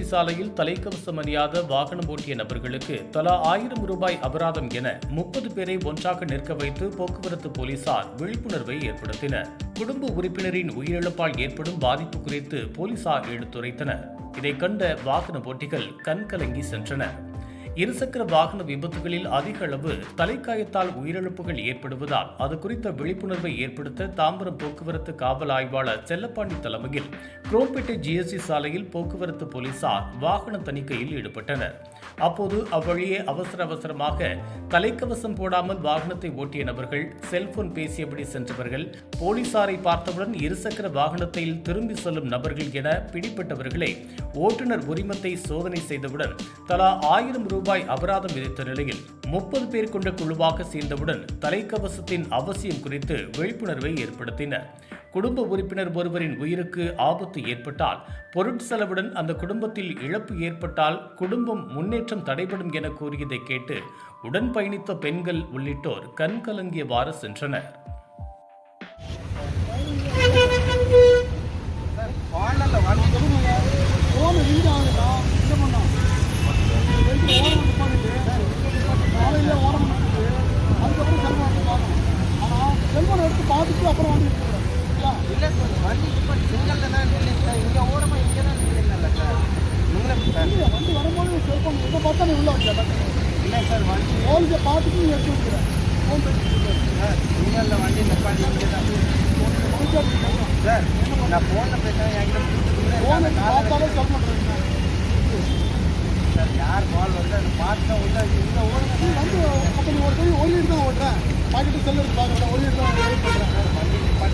சாலையில் தலைக்கவசம் அணியாத வாகனம் ஓட்டிய நபர்களுக்கு தலா ஆயிரம் ரூபாய் அபராதம் என முப்பது பேரை ஒன்றாக நிற்க வைத்து போக்குவரத்து போலீசார் விழிப்புணர்வை ஏற்படுத்தினர். குடும்ப உறுப்பினரின் உயிரிழப்பால் ஏற்படும் பாதிப்பு குறித்து போலீசார் எடுத்துரைத்தனர். இதைக் கண்ட வாகன போட்டிகள் கண்கலங்கி சென்றனர். இருசக்கர வாகன விபத்துகளில் அதிக அளவு தலைக்காயத்தால் உயிரிழப்புகள் ஏற்படுவதால் அது குறித்த விழிப்புணர்வை ஏற்படுத்த தாம்பரம் போக்குவரத்து காவல் ஆய்வாளர் செல்லப்பாண்டி தலைமையில் குரோம்பேட்டை ஜிஎஸ்டி சாலையில் போக்குவரத்து போலீசார் வாகன தணிக்கையில் ஈடுபட்டனர். அப்போது அவ்வழியே அவசர அவசரமாக தலைக்கவசம் போடாமல் வாகனத்தை ஓட்டிய நபர்கள் செல்போன் பேசியபடி சென்றவர்கள் போலீசாரை பார்த்தவுடன் இருசக்கர வாகனத்தில் திரும்பி செல்லும் நபர்கள் என பிடிப்பட்டவர்களை ஓட்டுநர் உரிமத்தை சோதனை செய்தவுடன் தலா ஆயிரம் ரூபாய் அபராதம் விதித்த நிலையில் முப்பது பேர் கொண்ட குழுவாக சேர்ந்தவுடன் தலைக்கவசத்தின் அவசியம் குறித்து விழிப்புணர்வை ஏற்படுத்தினர். குடும்ப உறுப்பினர் ஒருவரின் உயிருக்கு ஆபத்து ஏற்பட்டால் பொருட்செலவுடன் அந்த குடும்பத்தில் இழப்பு ஏற்பட்டால் குடும்பம் முன்னேற்றம் தடைபடும் என கூறியதை கேட்டு உடன் பயணித்த பெண்கள் உள்ளிட்டோர் கண்கலங்கியவாறு சென்றனர் அதுக்கப்புறம் செல்ஃபோன் எடுத்து பார்க்கணும் ஆனால் எடுத்து பார்த்துட்டு அப்புறம் வந்து இல்ல சார் வண்டி இப்ப சிங்கல்ல தான் நில்லுங்க சார் இங்க ஓரமா இங்க தான் நில்லுங்கல்ல சார் நீங்களே சார் வண்டி வரும்போது செல்ஃபோன் எதை பார்த்தா நீ உள்ள வச்சேன் இல்ல சார் வண்டி போலீஸை பார்த்துட்டு நீ எடுத்து வைக்கிறேன் ஃபோன் பேசிட்டு சார் சிங்கல்ல வண்டி நிப்பாட்டி இங்க தான் சார் நான் போன்ல பேசுறேன் என்கிட்ட ஃபோன் பார்த்தாலே செல்ஃபோன் எடுக்கிறேன் சார் யார் கால் வந்து அது பார்த்தா உள்ள இங்க வந்து அப்போ நீ ஒரு தான் பாக்கெட்டு செல் பார்க்குறேன் ஒரு தான் பண்ணுறேன் சார் வண்டி நிப்பாட்டினா